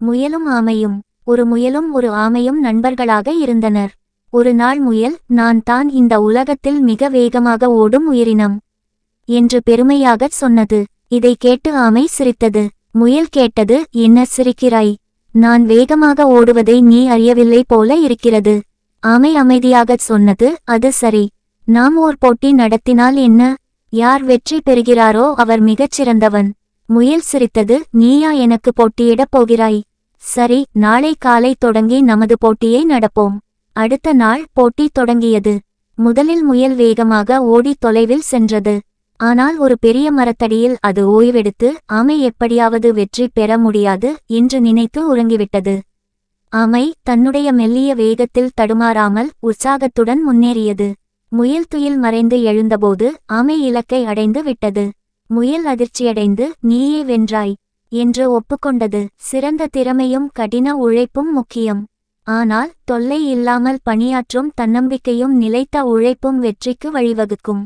முயலும் ஆமையும் ஒரு முயலும் ஒரு ஆமையும் நண்பர்களாக இருந்தனர். ஒரு நாள் முயல் நான் தான் இந்த உலகத்தில் மிக வேகமாக ஓடும் உயிரினம் என்று பெருமையாகச் சொன்னது. இதை கேட்டு ஆமை சிரித்தது. முயல் கேட்டது என்ன சிரிக்கிறாய்? நான் வேகமாக ஓடுவதை நீ அறியவில்லை போல இருக்கிறது. ஆமை அமைதியாகச் சொன்னது அது சரி. நாம் ஓர் போட்டி நடத்தினால் என்ன? யார் வெற்றி பெறுகிறாரோ அவர் மிகச் சிறந்தவன் முயல் சிரித்தது நீயா எனக்கு போட்டியிடப் போகிறாய். சரி நாளை காலை தொடங்கி நமது போட்டியை நடப்போம். அடுத்த நாள் போட்டி தொடங்கியது. முதலில் முயல் வேகமாக ஓடி தொலைவில் சென்றது. ஆனால் ஒரு பெரிய மரத்தடியில் அது ஓய்வெடுத்து ஆமை எப்படியாவது வெற்றி பெற முடியாது என்று நினைத்து உறங்கிவிட்டது. ஆமை தன்னுடைய மெல்லிய வேகத்தில் தடுமாறாமல் உற்சாகத்துடன் முன்னேறியது. முயல் துயில் மறைந்து எழுந்தபோது ஆமை இலக்கை அடைந்து விட்டது. முயல் அதிர்ச்சியடைந்து நீயே வென்றாய். என்று ஒப்புக்கொண்டது. சிறந்த திறமையும் கடின உழைப்பும் முக்கியம். ஆனால் தொல்லை இல்லாமல் பணியாற்றும் தன்னம்பிக்கையும் நிலைத்த உழைப்பும் வெற்றிக்கு வழிவகுக்கும்.